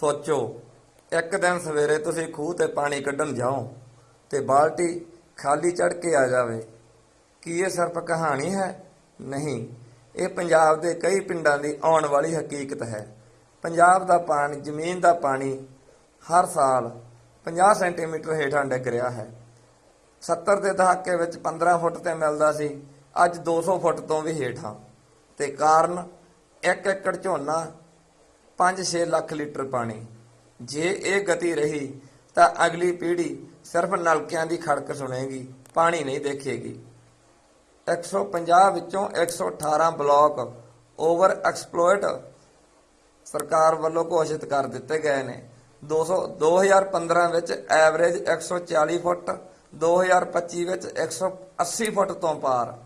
ਸੋਚੋ, ਇੱਕ ਦਿਨ ਸਵੇਰੇ ਤੁਸੀਂ ਖੂਹ ਤੇ ਪਾਣੀ ਕੱਢਣ ਜਾਓ ਤੇ ਬਾਲਟੀ ਖਾਲੀ ਚੜ ਕੇ ਆ ਜਾਵੇ। ਕੀ ਇਹ ਸਿਰਫ ਕਹਾਣੀ ਹੈ? ਨਹੀਂ, ਇਹ ਪੰਜਾਬ ਦੇ ਕਈ ਪਿੰਡਾਂ ਦੀ ਆਉਣ ਵਾਲੀ ਹਕੀਕਤ ਹੈ। ਪੰਜਾਬ ਦਾ ਪਾਣੀ, ਜ਼ਮੀਨ ਦਾ ਪਾਣੀ ਹਰ ਸਾਲ 50 ਸੈਂਟੀਮੀਟਰ ਹੇਠਾਂ ਡਿੱਗ ਰਿਹਾ ਹੈ। 70 ਦੇ ਦਹਾਕੇ ਵਿੱਚ 15 ਫੁੱਟ ਤੇ ਮਿਲਦਾ ਸੀ, ਅੱਜ 200 ਫੁੱਟ ਤੋਂ ਵੀ ਹੇਠਾਂ। ਤੇ ਕਾਰਨ 1 ਏਕੜ ਝੋਨਾ 5-6 ਲੱਖ ਲੀਟਰ ਪਾਣੀ। ਜੇ ਇਹ ਗਤੀ ਰਹੀ, ਤਾਂ ਅਗਲੀ ਪੀੜ੍ਹੀ ਸਿਰਫ ਨਲਕਿਆਂ ਦੀ ਖੜਕ ਸੁਣੇਗੀ, ਪਾਣੀ ਨਹੀਂ ਦੇਖੇਗੀ। 150 ਵਿੱਚੋਂ 118 ਬਲਾਕ ਓਵਰ ਐਕਸਪਲੋਇਟ ਸਰਕਾਰ ਵੱਲੋਂ ਘੋਸ਼ਿਤ ਕਰ ਦਿੱਤੇ ਗਏ ਨੇ। 200 2015 ਵਿੱਚ ਐਵਰੇਜ 140 ਫੁੱਟ 2025 ਵਿੱਚ 180 ਫੁੱਟ ਤੋਂ ਪਾਰ।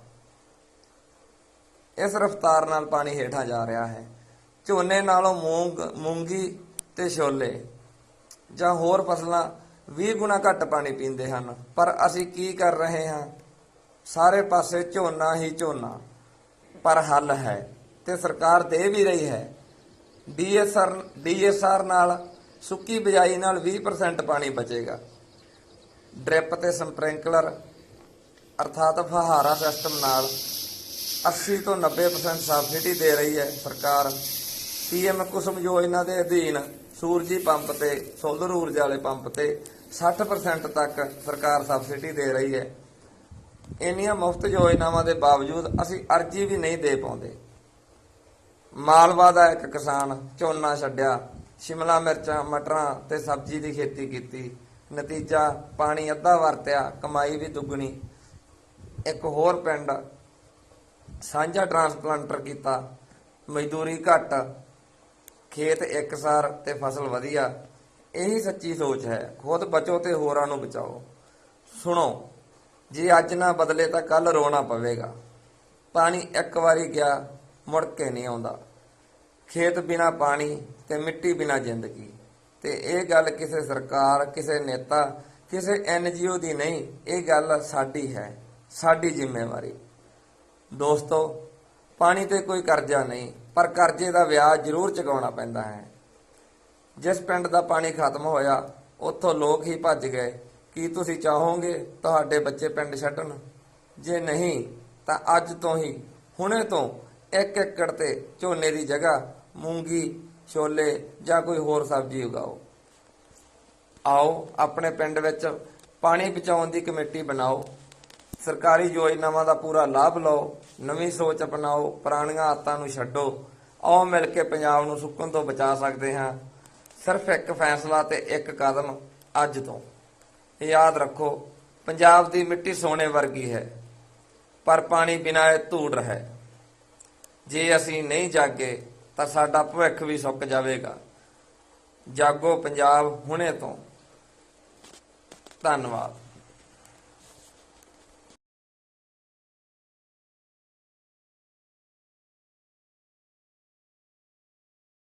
ਇਸ ਰਫ਼ਤਾਰ ਨਾਲ ਪਾਣੀ ਹੇਠਾਂ ਜਾ ਰਿਹਾ ਹੈ। ਝੋਨੇ ਨਾਲੋਂ ਮੂੰਗ, ਮੂੰਗੀ ਤੇ ਛੋਲੇ ਜਾਂ ਹੋਰ ਫਸਲਾਂ 20 ਗੁਣਾ ਘੱਟ ਪਾਣੀ ਪੀਂਦੇ ਹਨ। ਪਰ ਅਸੀਂ ਕੀ ਕਰ ਰਹੇ ਹਾਂ? ਸਾਰੇ ਪਾਸੇ ਝੋਨਾ ਹੀ ਝੋਨਾ, ਪਰ ਹੱਲ ਹੈ ਤੇ ਸਰਕਾਰ ਦੇ ਵੀ ਰਹੀ ਹੈ। ਡੀਐਸਆਰ ਡੀਐਸਆਰ ਨਾਲ ਸੁੱਕੀ ਬਿਜਾਈ ਨਾਲ 20% ਪਾਣੀ ਬਚੇਗਾ। ਡ੍ਰਿਪ ਤੇ ਸਪ੍ਰਿੰਕਲਰ, ਅਰਥਾਤ ਫਹਾਰਾ ਸਿਸਟਮ ਨਾਲ 80 ਤੋਂ 90% ਸਬਸਿਡੀ ਦੇ ਰਹੀ ਹੈ ਸਰਕਾਰ। ਪੀਐਮ ਕੁਸਮ ਯੋਜਨਾ ਦੇ ਅਧੀਨ ਸੂਰਜੀ ਪੰਪ ਤੇ ਸੋਲਰ ਊਰਜਾ ਵਾਲੇ ਪੰਪ ਤੇ 60% ਤੱਕ ਸਰਕਾਰ ਸਬਸਿਡੀ ਦੇ ਰਹੀ ਹੈ। ਇੰਨੀਆਂ ਮੁਫਤ ਯੋਜਨਾਵਾਂ ਦੇ ਬਾਵਜੂਦ ਅਸੀਂ ਅਰਜੀ ਵੀ ਨਹੀਂ ਦੇ ਪਾਉਂਦੇ। ਮਾਲਵਾ ਦਾ ਇੱਕ ਕਿਸਾਨ ਝੋਨਾ ਛੱਡਿਆ, ਸ਼ਿਮਲਾ ਮਿਰਚਾਂ, ਮਟਰਾਂ ਤੇ ਸਬਜ਼ੀ ਦੀ ਖੇਤੀ ਕੀਤੀ। ਨਤੀਜਾ ਪਾਣੀ ਅੱਧਾ ਵਰਤਿਆ, ਕਮਾਈ ਵੀ ਦੁੱਗਣੀ। ਇੱਕ ਹੋਰ ਪਿੰਡ ਸਾਂਝਾ ਟਰਾਂਸਪਲਾਂਟਰ ਕੀਤਾ। ਮਜ਼ਦੂਰੀ ਘੱਟ ਖੇਤ ਇੱਕਸਾਰ ਤੇ ਫਸਲ ਵਧੀਆ, ਇਹੀ ਸੱਚੀ ਸੋਚ ਹੈ। ਖੁਦ ਬਚੋ ਤੇ ਹੋਰਾਂ ਨੂੰ ਬਚਾਓ। ਸੁਣੋ, ਜੇ ਅੱਜ ਨਾ ਬਦਲੇ ਤਾਂ ਕੱਲ ਰੋਣਾ ਪਵੇਗਾ। ਪਾਣੀ ਇੱਕ ਵਾਰੀ ਗਿਆ, ਮੁੜ ਕੇ ਨਹੀਂ ਆਉਂਦਾ। ਖੇਤ ਬਿਨਾ ਪਾਣੀ ਤੇ ਮਿੱਟੀ ਬਿਨਾ ਜ਼ਿੰਦਗੀ। ਤੇ ਇਹ ਗੱਲ ਕਿਸੇ ਸਰਕਾਰ, ਕਿਸੇ ਨੇਤਾ, ਕਿਸੇ ਐਨਜੀਓ ਦੀ ਨਹੀਂ, ਇਹ ਗੱਲ ਸਾਡੀ ਹੈ, ਸਾਡੀ ਜ਼ਿੰਮੇਵਾਰੀ। ਦੋਸਤੋ ਪਾਣੀ ਤੇ ਕੋਈ ਕਰਜ਼ਾ ਨਹੀਂ, ਪਰ ਕਰਜ਼ੇ ਦਾ ਵਿਆਜ ਜ਼ਰੂਰ ਚੁਕਾਉਣਾ ਪੈਂਦਾ ਹੈ। ਜਿਸ ਪਿੰਡ ਦਾ ਪਾਣੀ ਖਤਮ ਹੋਇਆ, ਉੱਥੋਂ ਲੋਕ ਹੀ ਭੱਜ ਗਏ। ਕੀ ਤੁਸੀਂ ਚਾਹੋਗੇ ਤੁਹਾਡੇ ਬੱਚੇ ਪਿੰਡ ਛੱਡਣ? ਜੇ ਨਹੀਂ, ਤਾਂ ਅੱਜ ਤੋਂ ਹੀ, ਹੁਣੇ ਤੋਂ ਇੱਕ ਏਕੜ ਤੇ ਝੋਨੇ ਦੀ ਜਗ੍ਹਾ, ਮੂੰਗੀ, ਛੋਲੇ ਜਾਂ ਕੋਈ ਹੋਰ ਸਬਜ਼ੀ ਉਗਾਓ। ਆਓ, ਆਪਣੇ ਪਿੰਡ ਵਿੱਚ ਪਾਣੀ ਬਚਾਉਣ ਦੀ ਕਮੇਟੀ ਬਣਾਓ। ਸਰਕਾਰੀ ਯੋਜਨਾਵਾਂ ਦਾ ਪੂਰਾ ਲਾਭ ਲਓ, ਨਵੀਂ ਸੋਚ ਅਪਣਾਓ, ਪੁਰਾਣੀਆਂ ਆਦਤਾਂ ਨੂੰ ਛੱਡੋ, ਆਓ ਮਿਲ ਕੇ ਪੰਜਾਬ ਨੂੰ ਸੁੱਕਣ ਤੋਂ ਬਚਾ ਸਕਦੇ ਹਾਂ। ਸਿਰਫ ਇੱਕ ਫੈਸਲਾ ਤੇ ਇੱਕ ਕਦਮ ਅੱਜ ਤੋਂ। ਯਾਦ ਰੱਖੋ, ਪੰਜਾਬ ਦੀ ਮਿੱਟੀ ਸੋਨੇ ਵਰਗੀ ਹੈ, ਪਰ ਪਾਣੀ ਬਿਨਾਂ ਇਹ ਧੂੜ ਹੈ। ਜੇ ਅਸੀਂ ਨਹੀਂ ਜਾਗੇ, ਤਾਂ ਸਾਡਾ ਭਵਿੱਖ ਵੀ ਸੁੱਕ ਜਾਵੇਗਾ। ਜਾਗੋ ਪੰਜਾਬ ਹੁਣੇ ਤੋਂ। ਧੰਨਵਾਦ।